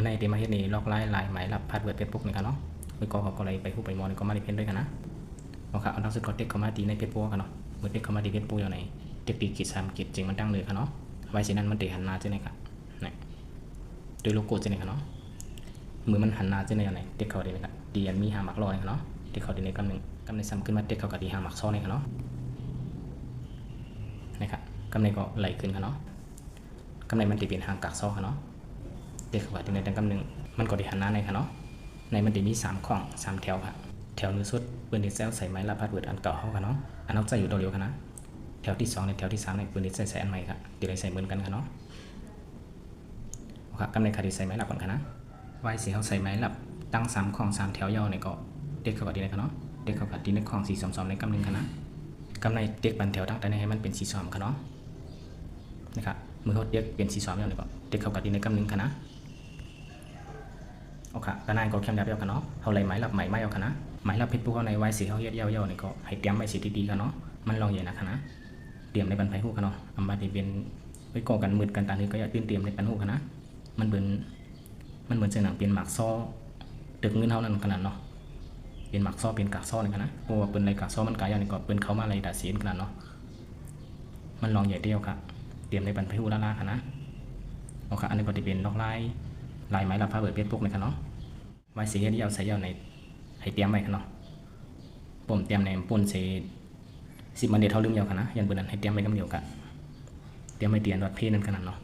มื่อในเดมาเฮ็ดนี่ลอกไล่ลายหมายรับพาสเวิร์ดเฟซบุ๊กนี่กันเนาะมือก็เขาก็เลยไปฮู้ไปมอนก็มาด้เพนด้วยกันนะเอาค่ะเอาหนังสือก็เด็กเข้ามาตีในเฟซบุ๊กกันเนาะมือเด็กเข้ามาตีเฟซบุ๊กอยู่ในเด็กตีกิจสามกิจจริงมันตั้งเลยค่ะเนาะไว้สินั้นมันเตะหันหน้าเจ้าไหนค่ะนี่โดยโลโก้เจ้าไหนค่ะเนาะมือมันหันหน้าเจ้าไหนอะไรเด็กเขาเด็กค่ะดีอันมีหามักรอนี่ค่ะเนาะเด็กเขาเด็กในกำหนึ่งกำในซ้ำขึ้นมาเด็กเขากับดีหามักซ้อนนี่ค่ะเนาะนี่ค่ะกำในก็ไหลขึ้นค่ะเนาะกำในมันตีเป็นหางกากซ้อค่ะเนาะ เด็กขว่าที่ในดังกำหนึ่งมันก็ได้หันหน้าในค่ะเนาะในมันจะมีสามข้องสามแถวค่ะแถวหนึงสุดปืนดิเซลใส่ไม้ลาพาดเวิร์ดอันเก่าเข้าค่ะเนาะอันเอาใจอยู่ตัวเดียวค่ะนะแถวที่สองในแถวที่สามในปืนดิเซลใส่อันใหม่ค่ะเดี๋ยวได้ใส่เหมือนกันค่ะเนาะเอาค่ะกำในคดีใส่ไม้ลับก่อนค่ะนะไว้สีเขาใส่ไม้ลับตั้งสามข้องสามแถวยาวในก็เด็กเขาก็ดีในค่ะเนาะเด็กเขาก็ดีในข้องสี่สองสองในกำหนึ่งค่ะนะกำในเด็กบันแถวตั้งแต่ในให้มันเป็นสีสองค่ะเนาะนะครับมือเขาเด็กเป็นสีสองแล้วเนี่ยก็เด็กเขาก็ดีในกำนึงค่ะนะ เอาค่ะก็นายก็เข้มยับยับกันเนาะเอาเลยไม้หลับไม้ไม่เอาค่ะนะไม้หลับเพชรปุ๊กเอาในไว้สีเขาเย็ดเย้าเย้านี่ก็ให้เตรียมไว้สีดีๆกันเนาะมันลองใหญ่นะคะนะเตรียมในบันไพหูกันเนาะอำมาดีเป็นไว้ก่อกันมืดกันตานี้ก็อย่าตื่นเตรียมในปันหูกันนะมันเหมือนมันเหมือนเจอหนังเป็นหมากซ้อตึกเงินเท่านั้นขนาดเนาะเป็นหมากซ้อเป็นกากซ้อนี่กันนะเพราะว่าเป็นในกากซ้อมันกายอย่างนี้ก็เป็นเขามาอะไรดาสียนขนาดเนาะมันลองใหญ่เดียวค่ะเตรียมในบันไพหูล่าๆค่ะนะเอาค่ะอันนี้ก็จะเป็นดอกไล่ ลายไม้ลาพาเบิดเพชรปุ๊กนะครับเนาะไว้สีเฮ็ดยาใส่ยาในให้เตรียมไว้ค่ะเนาะผมเตรียมในปุ่นเสสิบมันเดียวเท่าลืมยาวค่ะนะยันเปิดนั้นให้เตรียมไว้กำเดียวกะเตรียมไว้เตียนวัดเพนั่นขนาดเนาะ